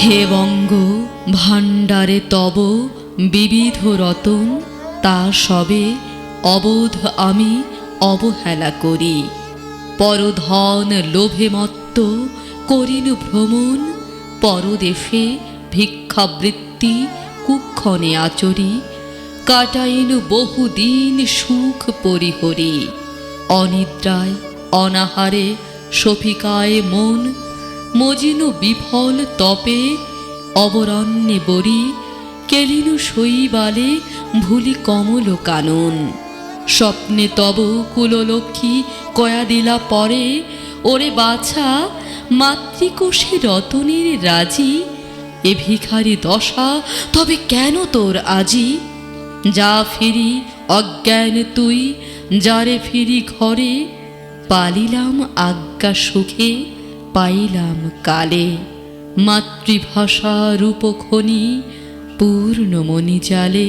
হে বঙ্গ, ভাণ্ডারে তব বিবিধ রতন, তা সবে অবোধ আমি অবহেলা করি। পরধন লোভে মত্ত করিনু ভ্রমণ, পরদেশে ভিক্ষাবৃত্তি কুক্ষণে আচরি কাটাইনু বহুদিন সুখ পরিহরি। অনিদ্রায়, অনাহারে সফিকায় মন মজিনু বিফল তপে, অবরণ্যে বরি, কেলিনু শৈবালে ভুলি কমল কানন। স্বপ্নে তব কুললক্ষ্মী কয়া দিলা পরে, ওরে বাছা, মাতৃকোষে রতনের রাজি, এ ভিখারি দশা তবে কেন তোর আজি? যা ফিরি অজ্ঞান তুই, যারে ফিরি ঘরে, পালিলাম আজ্ঞা সুখে পাইলাম কালে। মাতৃভাষা রূপখনি পূর্ণমণি জালে